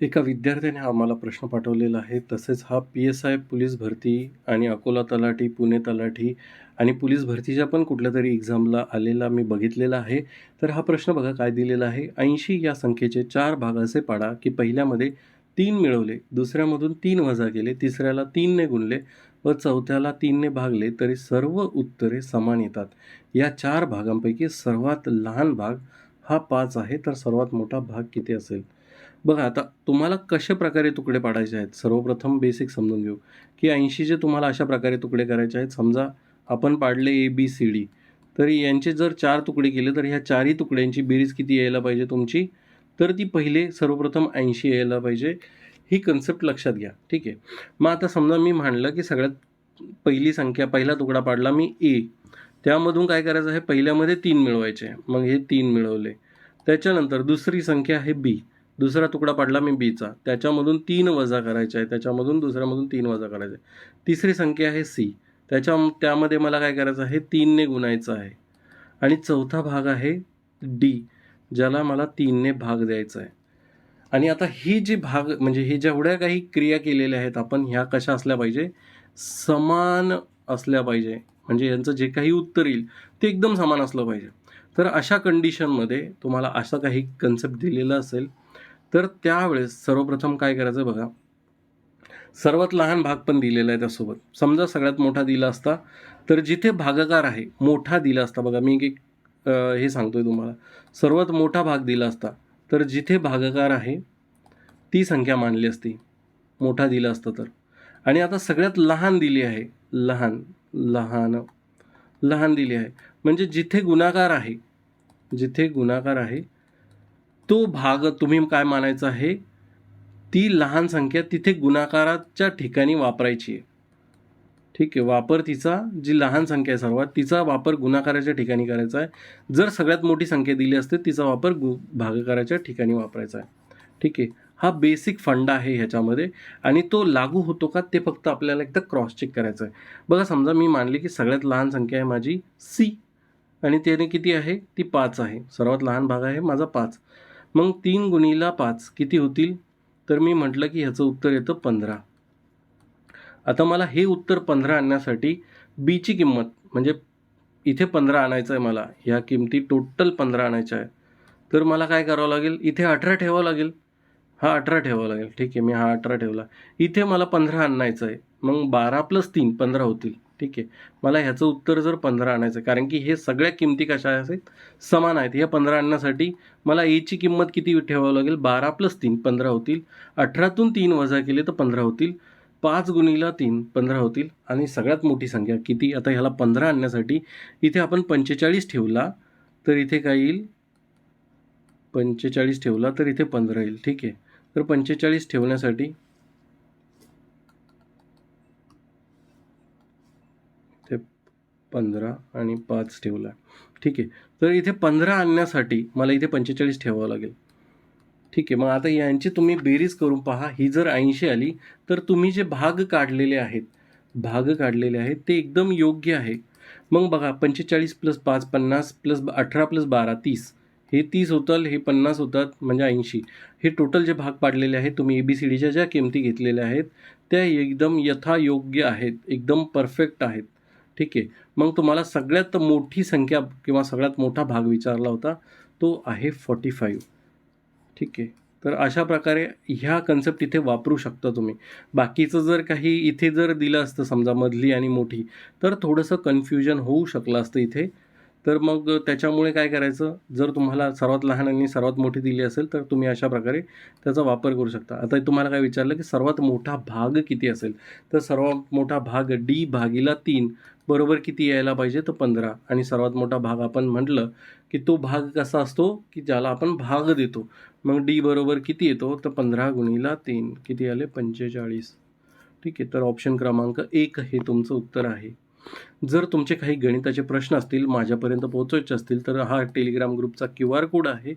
एका विद्यार्थ्याने आम्हाला प्रश्न पाठवलेला आहे. तसेच हा पी एस आय पोलीस भरती आणि अकोला तलाठी पुणे तलाठी आणि पोलीस भरतीच्या पण कुठल्या तरी एक्झामला आलेला मी बघितलेला आहे. तर हा प्रश्न बघा काय दिलेला आहे. ऐंशी या संख्येचे चार भाग असे पाडा की पहिल्यामध्ये तीन मिळवले दुसऱ्यामधून तीन वजा केले तिसऱ्याला तीनने गुणले व चौथ्याला तीनने भागले तरी सर्व उत्तरे समान येतात. या चार भागांपैकी सर्वात लहान भाग हा पाच आहे. तर सर्वात मोठा भाग किती असेल? बघा आता तुम्हाला कशा प्रकारे तुकडे पाडायचे आहेत? सर्वप्रथम बेसिक समजून घेऊ. की ऐंशीचे तुम्हाला अशा प्रकारे तुकडे करायचे आहेत समजा आपण पाडले ए बी सी डी तर यांचे जर चार तुकडे केले तर ह्या चारही तुकड्यांची बेरीज किती यायला पाहिजे तुमची? तर ती पहिले सर्वप्रथम ऐंशी यायला पाहिजे. ही कन्सेप्ट लक्षात घ्या. ठीक आहे? मग आता समजा मी म्हणलं की सगळ्यात पहिली संख्या पहिला तुकडा पाडला मी ए त्यामधून काय करायचं आहे? पहिल्यामध्ये तीन मिळवायचे. मग हे तीन मिळवले. त्याच्यानंतर दुसरी संख्या आहे बी दुसरा तुकडा पाडला मी बीचा त्याच्यामधून तीन वजा करायचे आहे. त्याच्यामधून दुसऱ्यामधून तीन वजा करायचे आहे. तिसरी संख्या आहे सी त्याच्या त्यामध्ये मला काय करायचं आहे? तीनने गुणायचं आहे. आणि चौथा भाग आहे डी ज्याला मला तीनने भाग द्यायचा आहे. आणि आता ही जी भाग म्हणजे हे जेवढ्या काही क्रिया केलेल्या आहेत आपण ह्या कशा असल्या पाहिजे? समान असल्या पाहिजे. म्हणजे यांचं जे काही उत्तर येईल ते एकदम समान असलं पाहिजे. तर अशा कंडिशनमध्ये तुम्हाला असं काही कन्सेप्ट दिलेला असेल तर त्यावेळेस सर्वप्रथम काय करायचं बघा. सर्वात लहान भाग पण दिलेला आहे त्यासोबत. समजा सगळ्यात मोठा दिला असता तर जिथे भागाकार आहे मोठा दिला असता. बघा मी एक हे सांगतो आहे तुम्हाला. सर्वात मोठा भाग दिला असता तर जिथे भागाकार आहे ती संख्या मानली असती. मोठा दिला असता तर. आणि आता सगळ्यात लहान दिली आहे लहान लहान लहान दिली आहे. म्हणजे जिथे गुणाकार आहे जिथे गुणाकार आहे तो भाग तुम्ही काय मानायचा आहे? ती लहान संख्या तिथे गुणाकाराच्या ठिकाणी वापरायची आहे. ठीक आहे वापर तिचा जी लहान संख्या आहे सर्वात तिचा वापर गुणाकाराच्या ठिकाणी करायचा आहे. जर सगळ्यात मोठी संख्या दिली असते तिचा वापर गु भागाकाराच्या ठिकाणी वापरायचा आहे. ठीक आहे हा बेसिक फंडा आहे ह्याच्यामध्ये आणि तो लागू होतो का ते फक्त आपल्याला एकदा क्रॉस चेक करायचं आहे. बघा समजा मी मानले की सगळ्यात लहान संख्या आहे माझी सी आणि त्याने किती आहे? ती पाच आहे. सर्वात लहान भाग आहे माझा पाच. मग तीन गुणीला पाच किती होतील? तर मी म्हटलं की ह्याचं उत्तर येतं पंधरा. आता मला हे उत्तर पंधरा आणण्यासाठी बीची किंमत म्हणजे इथे पंधरा आणायचं आहे मला ह्या किमती टोटल पंधरा आणायच्या आहे तर मला काय करावं लागेल? इथे अठरा ठेवावं लागेल. हा अठरा ठेवावा लागेल. ठीक आहे मी हा अठरा ठेवला. इथे मला पंधरा आणायचं आहे मग बारा प्लस तीन पंधरा होतील. ठीक आहे. मला ह्याचं उत्तर जर पंधरा आणायचं आहे कारण की हे सगळ्या किमती कशा आहेत? समान आहेत. ह्या पंधरा आणण्यासाठी मला e एची किंमत किती ठेवावं लागेल? बारा प्लस तीन पंधरा होतील. अठरातून तीन वजा केले तर पंधरा होतील. पाच गुणीला तीन पंधरा होतील. आणि सगळ्यात मोठी संख्या किती? आता ह्याला पंधरा आणण्यासाठी इथे आपण पंचेचाळीस ठेवला तर इथे काय येईल? पंचेचाळीस ठेवला तर इथे पंधरा येईल. ठीक आहे. तर पंचेचाळीस ठेवण्यासाठी इथे पंधरा आणि पाच ठेवला. ठीक आहे. तर इथे पंधरा आणण्यासाठी मला इथे पंचेचाळीस ठेवावं लागेल. ठीक आहे. मग आता यांची तुम्ही बेरीज करून पहा. ही जर ऐंशी आली तर तुम्ही जे भाग काढलेले आहेत भाग काढलेले आहेत ते एकदम योग्य आहे. मग बघा पंचेचाळीस प्लस पाच पन्नास प्लस अठरा प्लस बारा तीस. हे तीस होतात हे पन्नास होतात म्हणजे ऐंशी. हे टोटल जे भाग पाडलेले आहेत तुम्ही ए बी सी डीच्या ज्या किमती घेतलेल्या आहेत त्या एकदम यथायोग्य आहेत. एकदम परफेक्ट आहेत. ठीक आहे. मग तुम्हाला सगळ्यात मोठी संख्या किंवा सगळ्यात मोठा भाग विचारला होता तो आहे फॉर्टी फाईव्ह ठीक आहे. तर अशा प्रकारे ह्या कन्सेप्ट इथे वापरू शकता तुम्ही. बाकीचं जर काही इथे जर दिलं असतं समजा मधली आणि मोठी तर थोडंसं कन्फ्युजन होऊ शकलं असतं इथे. तर मग त्याच्यामुळे काय करायचं? जर तुम्हाला सर्वात लहान आणि सर्वात मोठी दिली असेल तर तुम्ही अशा प्रकारे त्याचा वापर करू शकता. आता तुम्हाला काय विचारलं की सर्वात मोठा भाग किती असेल? तर सर्वात मोठा भाग डी भागीला तीन बरोबर किती यायला पाहिजे? तर पंधरा. आणि सर्वात मोठा भाग आपण म्हटलं की तो भाग कसा असतो? की ज्याला आपण भाग देतो. मग डी बरोबर किती येतो? तर पंधरा गुणीला तीन. किती आले? पंचेचाळीस. ठीक आहे. तर ऑप्शन क्रमांक एक हे तुमचं उत्तर आहे. जर तुमचे काही गणिताचे प्रश्न असतील माझ्यापर्यंत पोहोचवायचे असतील तर हा टेलिग्राम ग्रुपचा क्यू आर कोड आहे.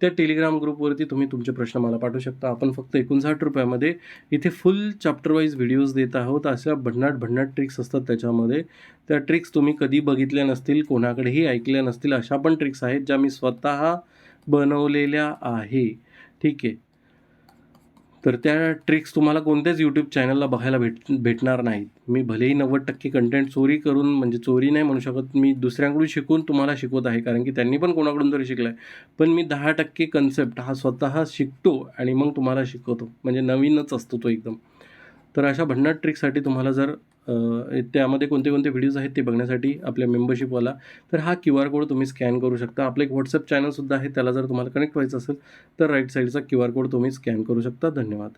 त्या टेलिग्राम ग्रुपवरती तुम्ही तुमचे प्रश्न मला पाठवू शकता. आपण फक्त एकोणसाठ रुपयामध्ये इथे फुल चॅप्टरवाईज व्हिडिओज देत आहोत. अशा भन्नाट भन्नाट ट्रिक्स असतात त्याच्यामध्ये. त्या ट्रिक्स तुम्ही कधी बघितल्या नसतील कोणाकडेही ऐकल्या नसतील अशा पण ट्रिक्स आहेत ज्या मी स्वतः बनवलेल्या आहे. ठीक आहे. तर त्या ट्रिक्स तुम्हाला कोणत्याच यूट्यूब चॅनलला बघायला भेट भेटणार नाहीत. मी भलेही नव्वद टक्के कंटेंट चोरी करून म्हणजे चोरी नाही म्हणू शकत मी दुसऱ्यांकडून शिकून तुम्हाला शिकवत आहे कारण की त्यांनी पण कोणाकडून तरी शिकलं आहे पण मी दहा टक्के कन्सेप्ट हा स्वतः शिकतो आणि मग तुम्हाला शिकवतो. म्हणजे नवीनच असतो तो एकदम. तर अशा भन्नाट ट्रिकसाठी तुम्हाला जर त्यामध्ये कोणते कोणते व्हिडिओज आहेत ते बघण्यासाठी आपल्या मेंबरशिपवाला तर हा क्यू आर कोड तुम्ही स्कॅन करू शकता. आपलं एक व्हॉट्सअप चॅनलसुद्धा आहे त्याला जर तुम्हाला कनेक्ट व्हायचं असेल तर राईट साईडचा क्यू आर कोड तुम्ही स्कॅन करू शकता. धन्यवाद.